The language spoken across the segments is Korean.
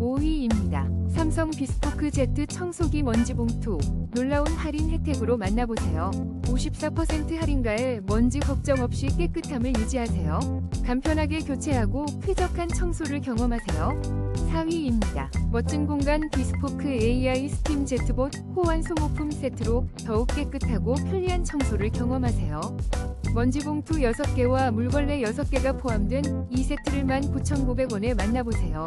5위입니다. 삼성 비스포크 Z 청소기 먼지 봉투. 놀라운 할인 혜택으로 만나보세요. 54% 할인가에 먼지 걱정 없이 깨끗함을 유지하세요. 간편하게 교체하고 쾌적한 청소를 경험하세요. 4위입니다. 멋진 공간 비스포크 AI 스팀 제트봇 호환 소모품 세트로 더욱 깨끗하고 편리한 청소를 경험하세요. 먼지 봉투 6개와 물걸레 6개가 포함된 이 세트를 19,900원에 만나보세요.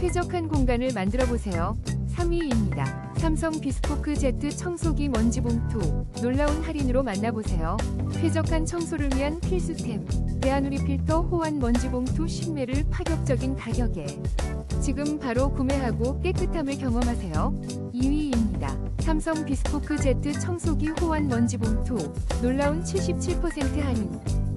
쾌적한 공간을 만들어 보세요. 3위입니다. 삼성 비스포크 Z 청소기 먼지 봉투. 놀라운 할인으로 만나보세요. 쾌적한 청소를 위한 필수템. 대한우리 필터 호환 먼지 봉투 10매를 파격적인 가격에. 지금 바로 구매하고 깨끗함을 경험하세요. 2위입니다. 삼성 비스포크 Z 청소기 호환 먼지 봉투. 놀라운 77% 할인.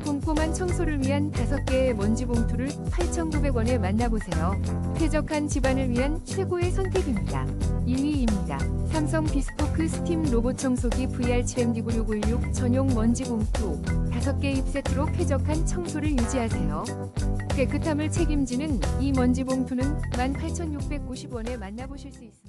꼼꼼한 청소를 위한 5개의 먼지 봉투를 8,900원에 만나보세요. 쾌적한 집안을 위한 최고의 선택입니다. 1위입니다. 삼성 비스포크 스팀 로봇 청소기 VR7MD9616 전용 먼지 봉투 5개 입 세트로 쾌적한 청소를 유지하세요. 깨끗함을 책임지는 이 먼지 봉투는 18,690원에 만나보실 수 있습니다.